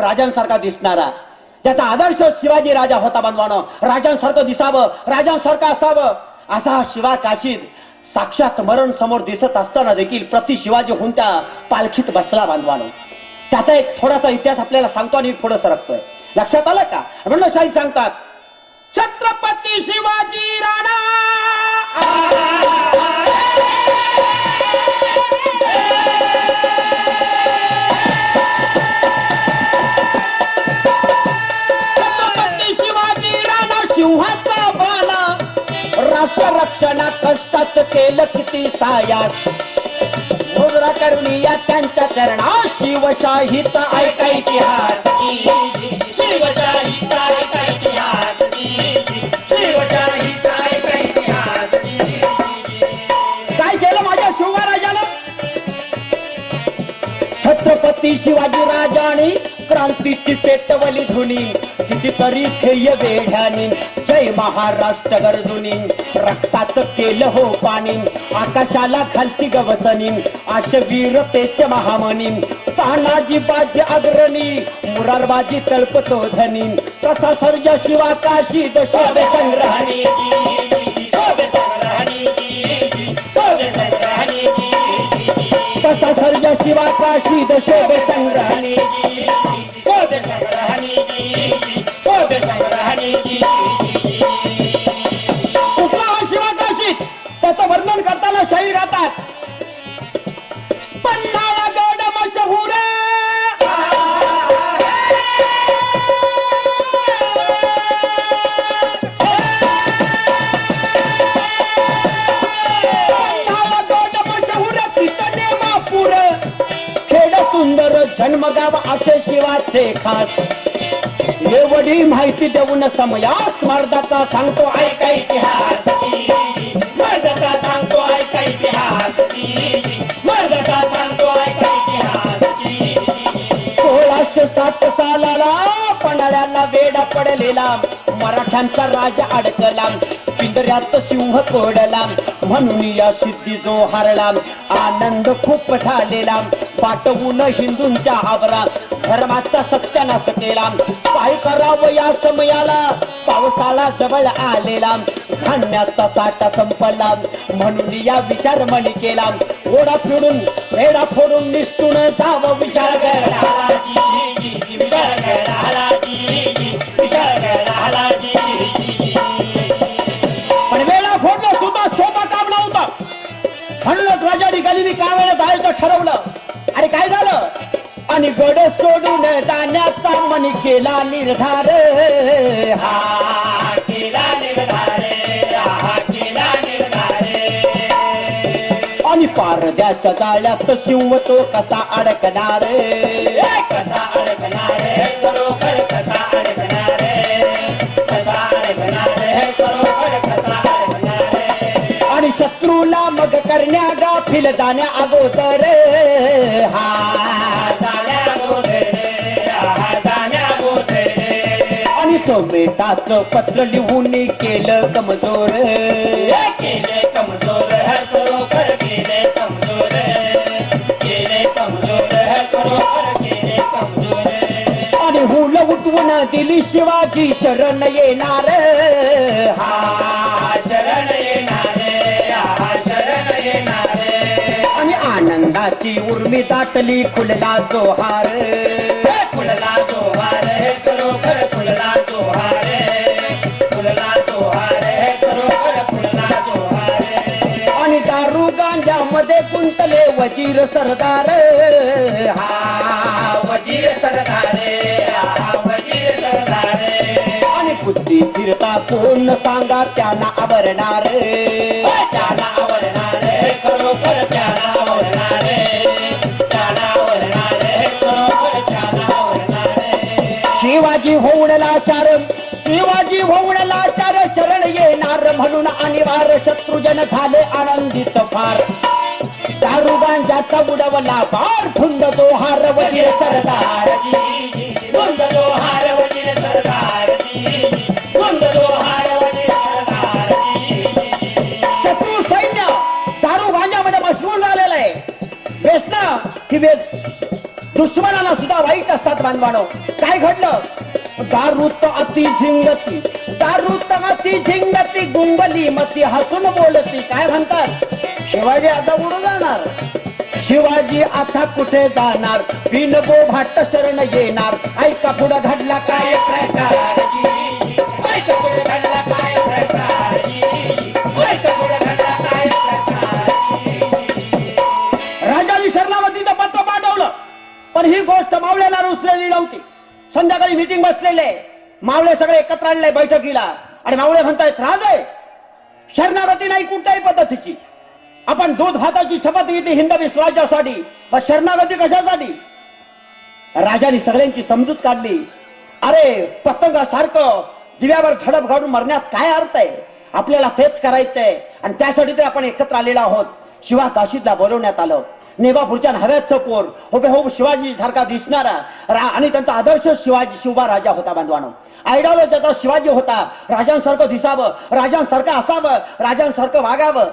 राजांसारखा दिसणारा. ज्याचा आदर्श शिवाजी राजा होता बांधवानं. राजांसारखं दिसावं राजांसारखं असावं. असा हा शिवा काशीद साक्षात मरण समोर दिसत असताना देखील प्रति शिवाजी होऊन त्या पालखीत बसला बांधवानं. त्याचा एक थोडासा इतिहास आपल्याला सांगतो आणि पुढे सरकतोय. लक्षात आलं का? म्हणलं शाही सांगतात छत्रपती शिवाजी राणा! राष्ट्र रक्षणा कष्टात केलं किती सायास. मुद्रा करून या त्यांच्या चरणा शिवशाहीत ऐका इतिहास? छत्रपती शिवाजी राजाने क्रांतीची पेटवली धुनी किती ध्येय वेढ्यानी जय महाराष्ट्र गरजुनी रक्ताचं केलं हो पाणी आकाशाला खालती गवसनी आशवीरतेचे महामनी तानाजी बाजी अग्रणी मुरारबाजी तळपतो धनी तसा सर्ज शिवाकाशी काशी संग्रहणी तसा सर्ज शिवा काशी दशोभे संग्रहणी शोभे संग्रहणी शोभे संग्रहणी कुठला हा शिवा काशी त्याचं वर्णन करताना शाही राहतात. सुंदर असे शिवाचे खास. एवढी माहिती देऊन समया मर्दाचा सांगतो ऐका इतिहास मर्दाचा सांगतो ऐका इतिहास मर्दाचा सांगतो ऐका इतिहास सोळाशे सात सालाला पिंजऱ्याला वेडा पडलेला मराठ्यांचा राजा अडकला. पिंजऱ्यात सिंह तोडला म्हणून या सिद्धी जो हरला. आनंद खूप झालेला पाठवून हिंदूंच्या आवरा धर्माचा सत्यानाश केला. काय करावं या समयाला? पावसाला जवळ आलेला. धान्याचा साठा संपला. म्हणून या विचार मणी केला. ओढा फिरून वेडा फोडून निसटून जावं विचार घडाला विचार घडाला राजाने जायचं ठरवलं. आणि काय झालं? आणि गड सोडून जाण्याचा मनी केला निर्धार. हा केला निर्धार. हा केला निर्धार. आणि पारद्याच्या जाळ्यात शिव तो कसा अडकणार? कसा अडकणार? कसा अडकणार? कसा अडकणार? आणि शत्रूला मग करण्या गाफील जाण्या अगोदर. हा आणि सोमेटाचं पत्र लिहून केलं कमजोर. केले कमजोर खरोखर केले कमजोर. केले कमजोर खरोखर केले कमजोर. आणि हुल उठवून दिली शिवाजी शरण येणार. हा आनंदाची उर्मी दाटली फुलला जोहार. फुलला जोहार खरोखर फुलला जोहार. फुलला जोहार खरोखर फुलला जोहार. आणि दारू गांजामध्ये गुंतले वजीर सरदार. हा वजीर सरदार हा वजीर सरदार. आणि बुद्धी फिरता कोण सांगा त्यांना आवरणार. त्याला आवरणार खरोखर त्याला शिवाजी होऊन लाचार शिवाजी होऊन लाचार शरण येणार म्हणून अनिवार्य शत्रुजन झाले आनंदित फार. दारू गांजाचा बुडवला फार धुंद तो हार वजीर सरदार. धुंद तो हार वजीर सरदार. धुंद तो हार वजीर सरदार. शत्रू सैन्य दारू गांजामध्ये मशगूल झालेलं आहे. व्यसन ही वेद दुश्मनाला सुद्धा वाईट असतात बांधवानो. काय घडलं? दारूत अति झिंगती दारूत अति झिंगती गुंगली मती हसून बोलती. काय म्हणतात? शिवाजी आता उडून जाणार. शिवाजी आता कुठे जाणार? बिनबो भाट शरण येणार. ऐका पुढं घडला काय प्रकार ऐका पुढे घडला काय प्रकार ऐका पुढे घडला काय प्रकार राजाने शरणावतीचं पत्र पाठवलं पण ही गोष्ट मावळ्याला रुचलेली नव्हती. संध्याकाळी मीटिंग बसलेले. मावळे सगळे एकत्र आणले बैठकीला. आणि मावळे म्हणतायत राजे शरणागती नाही कुठल्याही पद्धतीची. आपण दूध भाताची शपथ घेतली हिंदवी स्वराज्यासाठी. पण शरणागती कशासाठी? राजाने सगळ्यांची समजूत काढली. अरे पतंगासारखं दिव्यावर झडप घालून मरण्यात काय अर्थ आहे? आपल्याला तेच करायचंय. आणि त्यासाठी तर आपण एकत्र आलेलो आहोत. शिवा काशीतला बोलवण्यात आलं. नेबापूरच्या हव्याचं पोर हुबेहूब शिवाजी सारखा दिसणारा रा- आणि त्यांचा आदर्श शिवाजी शिवबा राजा होता बांधवानो. आयडॉलॉजीचा शिवाजी होता. राजांसारखं दिसावं राजांसारखं असावं राजांसारखं वागावं.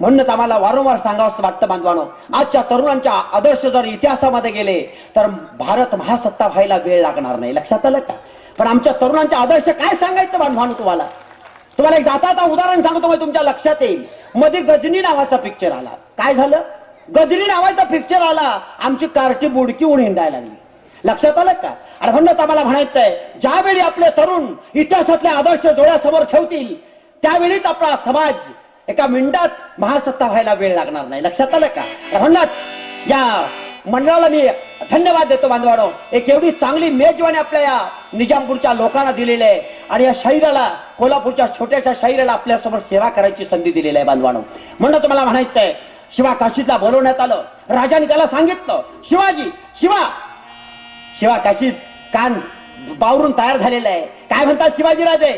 म्हणूनच आम्हाला वारंवार सांगावं वाटतं बांधवानो. आजच्या तरुणांच्या आदर्श जर इतिहासामध्ये गेले तर भारत महासत्ता व्हायला वेळ लागणार नाही. लक्षात आलं का? पण आमच्या तरुणांचे आदर्श काय सांगायचं बांधवानो तुम्हाला? तुम्हाला एक जाता उदाहरण सांगतो मग तुमच्या लक्षात येईल. मध्ये गजनी नावाचा पिक्चर आला. काय झालं? गजनी नावाचा पिक्चर आला. आमची कारची बुडकी उडून हिंडायला लागली. लक्षात आलं का? आणि म्हणूनच आम्हाला म्हणायचंय ज्यावेळी आपले तरुण इतिहासातले आदर्श डोळ्यासमोर ठेवतील त्यावेळीच आपला समाज एका मिनिटात महासत्ता व्हायला वेळ लागणार नाही. लक्षात आलं का? म्हणूनच या मंडळाला मी धन्यवाद देतो बांधवानो. एक एवढी चांगली मेजवानी आपल्या या निजामपूरच्या लोकांना दिलेली आहे आणि या शहराला कोल्हापूरच्या छोट्याशा शहराला आपल्यासमोर सेवा करायची संधी दिलेली आहे बांधवानो. म्हणून तुम्हाला म्हणायचंय शिवा काशीतला बोलवण्यात आलं. राजाने त्याला सांगितलं शिवाजी शिवा. शिवा काशीत कान बावरून तयार झालेला आहे. काय म्हणतात शिवाजी राजे?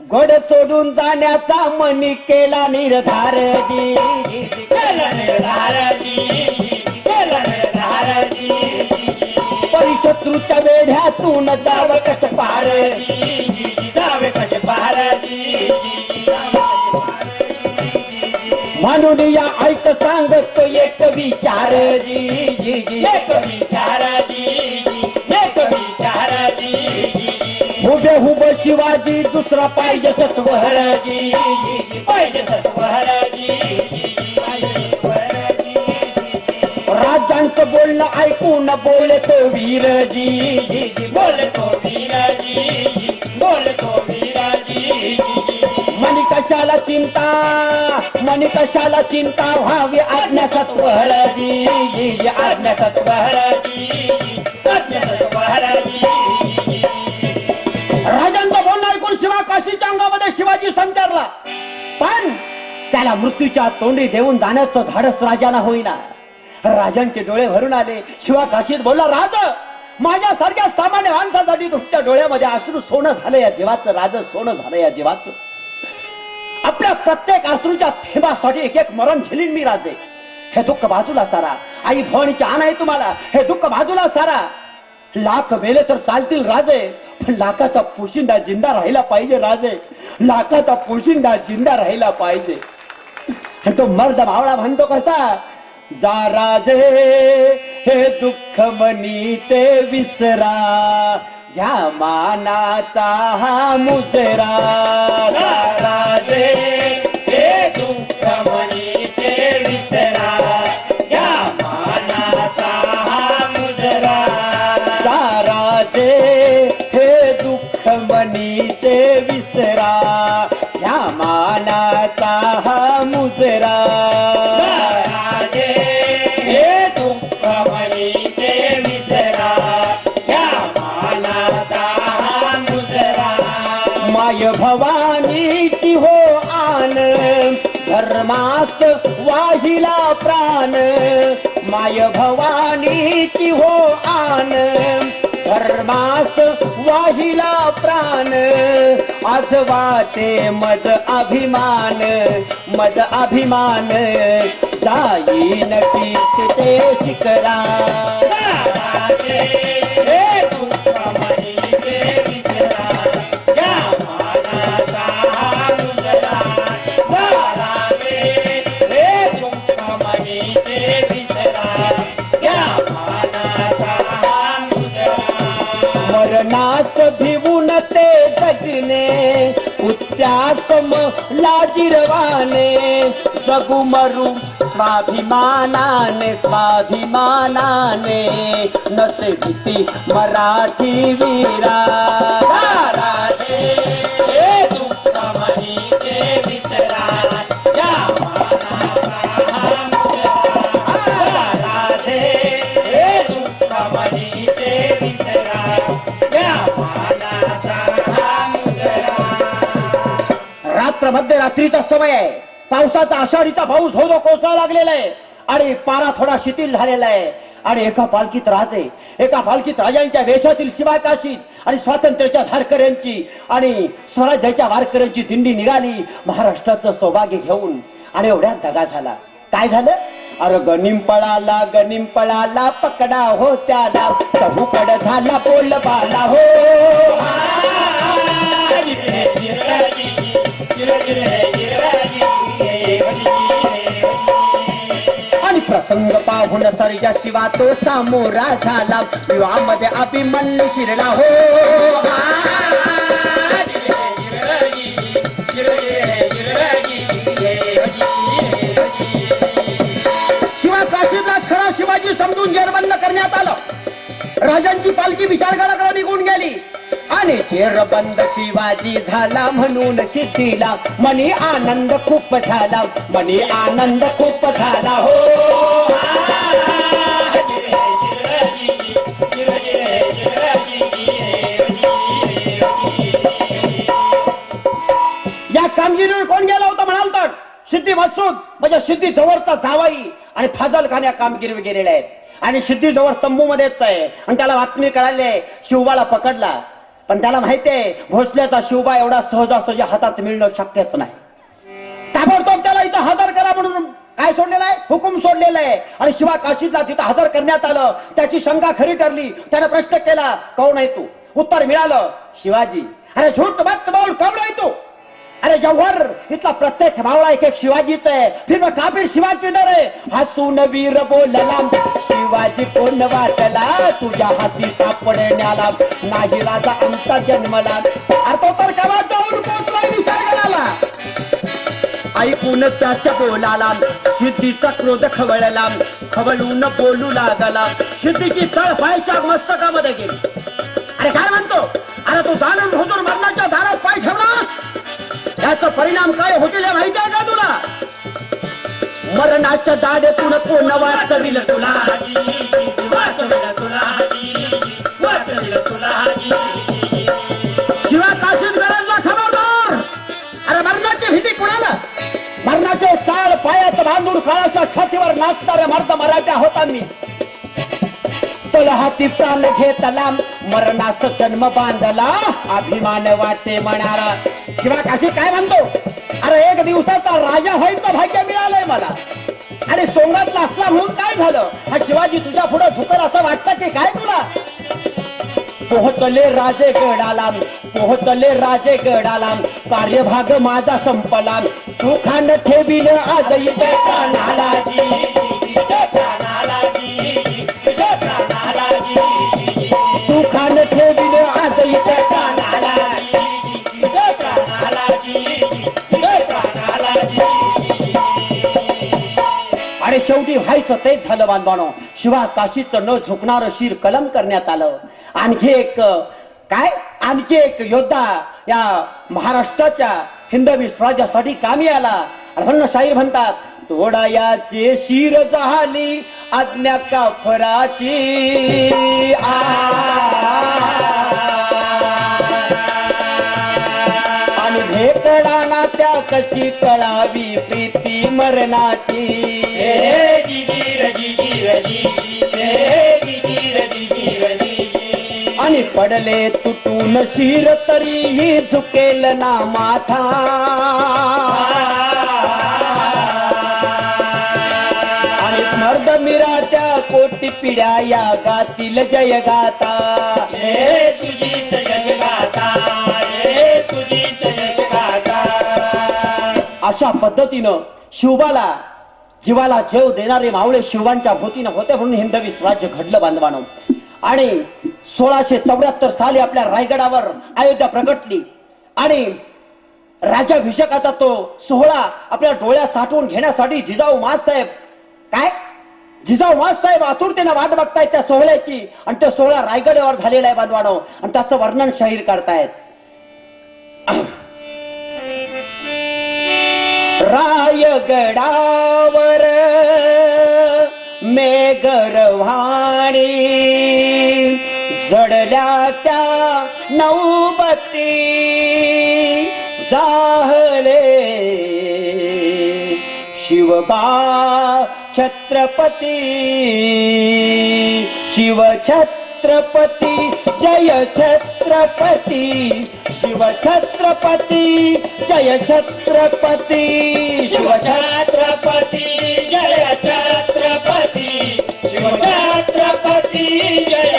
गोड सोडून जाण्याचा मनी केला निर्धार जी जी, जी, केला निर्धार जी, जी, जी, केला निर्धार जी, जी, जी. परिशत्रूच्या वेढ्यातून जाव कस पार म्हणून या ऐक सांगतो एक विचार जी जी जी. एक विचार जी जी. एक विचार जी जी उभे हुब शिवाजी दुसरा पाहिजे सत्वहर जी. जी जी पाहिजे सत्वहर जी. राजांचं बोलणं ऐकून बोले तो वीर जी जी जी. बोले तो वीर जी जी बोले तो वीर जी. जी जी मनी कशाला चिंता? मनी कशाला चिंता? व्हावी आज्ञा सत्वहर जी जी आज्ञा सत्वहर जी जी बोलणं ऐकून शिवा काशीच्या अंगामध्ये शिवाजी संचारला. पण त्याला मृत्यूच्या तोंडी देऊन जाण्याचं धाडस राजाला होईना. राजांचे डोळे भरून आले. शिवा काशीत बोलला राज माझ्यासारख्या सामान्य माणसासाठी तुमच्या डोळ्यामध्ये अश्रू सोनं झालं या जीवाचं राज सोनं झालं या जीवाचं. आपल्या प्रत्येक अश्रूच्या थेंबासाठी एक एक मरण झेलीन मी राजे. हे दुःख बाजूला सारा. आई भवानीची आण आहे तुम्हाला. हे दुःख बाजूला सारा. लाख मेले तर चालतील राजे. पण लाखाचा पोशिंदा जिंदा राहिला पाहिजे राजे. लाखाचा पोशिंदा जिंदा राहिला पाहिजे. आणि तो मर्द मावळा म्हणतो कसा? जा राजे हे दुःख मनीचे विसरा. ह्या मानाचा हा मुसरा जा राजे. माय भवानीची हो आन धर्मात वाहिला प्राण. माय भवानीची हो आन धर्मात वाहिला प्राण. आज वाटे मज अभिमान मज अभिमान जाईन कीर्तीचे शिकरा. भिवून ते जगणे उत्यासम लाजिरवाने. जगू मरू स्वाभिमानाने स्वाभिमानाने नसे भीती मराठी वीरा. रात्र मध्यरात्रीचा समय आहे. पावसाचा आषाढीचा पाऊस धो हो धो कोसळा लागलेला आहे. आणि पारा थोडा शिथिल झालेला आहे. आणि एका पालखीत राजे एका पालखीत राजांच्या वेशातील शिवाय काशीत आणि स्वातंत्र्याच्या धारकऱ्यांची आणि स्वराज्याच्या वारकऱ्यांची दिंडी निघाली. महाराष्ट्राचं सौभाग्य घेऊन आणि एवढ्यात दगा झाला. काय झालं? अरे गनिम पळाला गनिम पळाला पकडा हो त्याला. चहूकड झाला बोल बाला हो. आणि प्रसंग पाहून सर्जा शिवा तो सामोरा झाला. विवाहामध्ये अभिमन्य शिरला हो. शिवा काशीला खरा शिवाजी समजून जेरबंद करण्यात आलं. राजांची पालखी विशाळगडाकडे निघून गेली. आणि चेरबंद शिवाजी झाला म्हणून सिद्धीला मनी आनंद खूप झाला मनी आनंद खूप झाला. हो. या कामगिरीवर कोण गेला होता म्हणाल तर? सिद्धी मसूद म्हणजे सिद्धी जवळचा जावाई आणि फाजल खान या कामगिरीवर गेलेल्या आहेत. आणि सिद्धी जवळ तंबू मध्येच आहे. आणि त्याला बातमी कळाली आहे शिवबाला पकडला. पण त्याला माहितीये भोसल्याचा शिवबा एवढा सहजासहजी हातात मिळणं शक्यच नाही. ताबडतोब त्याला इथं हजर करा म्हणून. काय सोडलेलं आहे? हुकूम सोडलेला आहे. आणि शिवा काशीतला तिथं हजर करण्यात आलं. त्याची शंका खरी ठरली. त्याने प्रश्न केला कौन आहे तू? उत्तर मिळालं शिवाजी. अरे झूठ मत बोल कौन आहे तू? अरे जव्हर इथला प्रत्येक भावळा एक एक शिवाजीच आहे. फिर मग काबीर शिवाजी नर आहे? हसून वीर बोलला शिवाजी कोण वाटला? तुझ्या हाती सापडण्याला नाही राजा आमचा जन्मला. अरे तो तर केव्हा जाऊन पोचलाय निसर्गणाला ऐकून त्याच्या बोलाला सिद्धीचा क्रोध खवळला खवळून बोलू लागला. सिद्धीची तळ पायच्या मस्तकामध्ये गेली. अरे काय म्हणतो? अरे तू जाणून हुजूर याचा परिणाम काय? होतील हे माहिती आहे का तुला? मरणाच्या दाडेतून कोण वाचविल तुला? शिवा काशीत गरजला खबरदार! अरे मरणाची भीती कुणाला? मरणाचे चार पायात बांधून काळाच्या छातीवर नाचणाऱ्या मर्द मराठा होता मी तुला हाती प्राण घेतला. मरणास जन्म बांधला. अभिमान वाटे म्हणारा शिवा काशी काय म्हणतो? अरे एक दिवसाचा राजा व्हायचं भाग्य मिळालंय मला. अरे सोंगात असला म्हणून काय झालं? हा शिवाजी तुझ्या पुढे झुकर असं वाटतं की काय तुला? पोहचले राजे गडाला. पोहचले राजे गडाला. कार्यभाग माझा संपला. सुखान ठेविल आज इथे कानाला व्हायचं तेच झालं बांधवानो. शिवा काशीचं न झुकणारं शिर कलम करण्यात आलं. आणखी एक काय? आणखी एक योद्धा या महाराष्ट्राच्या हिंदवी स्वराज्यासाठी कामी आला. म्हणून शाहीर म्हणतात तोडायाचे शिर झाली आज्ञा काफराची आ. आणि भेटडाना त्या कशी कळावी प्रीती मरणाची. पडले तुटून शिर तरीही झुकेल ना माथा. आणि मर्द मिराच्या कोटी पिढ्या या गातील जय गाता अशा पद्धतीनं शिवबाला जीवाला जेव देणारे मावळे शिवांच्या भोतीनं होते म्हणून हिंदवी स्वराज्य घडलं बांधवानं. आणि सोळाशे चौऱ्याहत्तर साली आपल्या रायगडावर अयोध्या प्रगटली. आणि राज्याभिषेकाचा तो सोहळा आपल्या डोळ्यात साठवून घेण्यासाठी जिजाऊ मासाहेब काय? जिजाऊ मासाहेब आतुरतेने वाट बघतायत त्या सोहळ्याची. आणि तो सोहळा रायगडावर झालेला आहे बांधवानो. आणि त्याचं वर्णन शाहीर करतायत. रायगडावर मेघरवाणी जडल्या त्या नौबती जाहले. शिवबा छत्रपती. शिव छत्रपती जय छत्रपती. शिव छत्रपती जय छत्रपती. शिव छत्रपती जय छत्रपती. शिव छत्रपती जय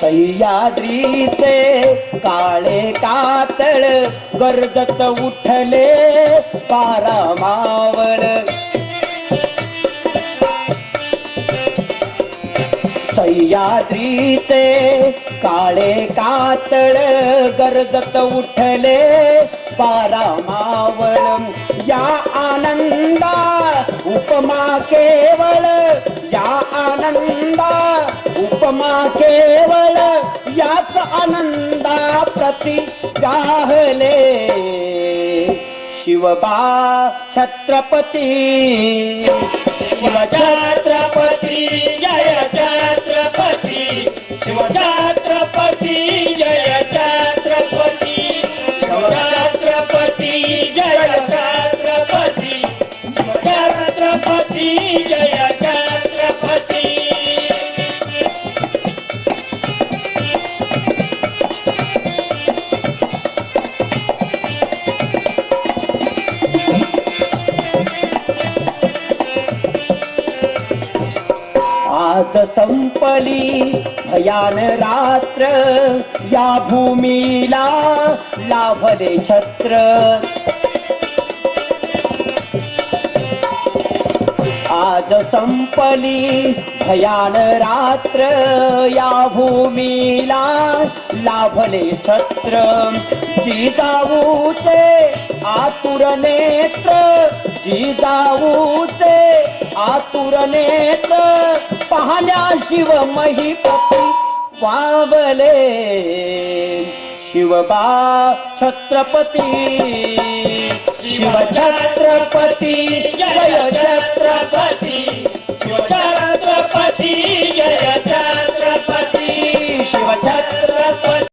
सह्याद्रीचे काळे कातळ गरजत उठले पारा मावळ सह्याद्रीचे काळे कातळ गरजत उठले. पारा मावळ या आनंदा उपमा केवळ. या आनंदा उपमा केवळ. याच आनंदा प्रति चाहले शिवबा छत्रपती. शिव छत्रपती जय छत्रपती. शिव छत्रपती जय छत्रपती. शिव छत्रपती जय छत्रपती. शिव छत्रपती जय संपली भयान रात्र या भूमीला लाभले छत्र. आज संपली भयान रात्र या भूमीला लाभले छत्र. जिजाऊचे आतुर नेत्र जिजाऊचे आतुर नेत्र पाहण्या शिव महिपती वावले. शिवबा छत्रपती. शिव छत्रपती जय छत्रपती. शिव छत्रपती जय छत्रपती. शिव छत्रपती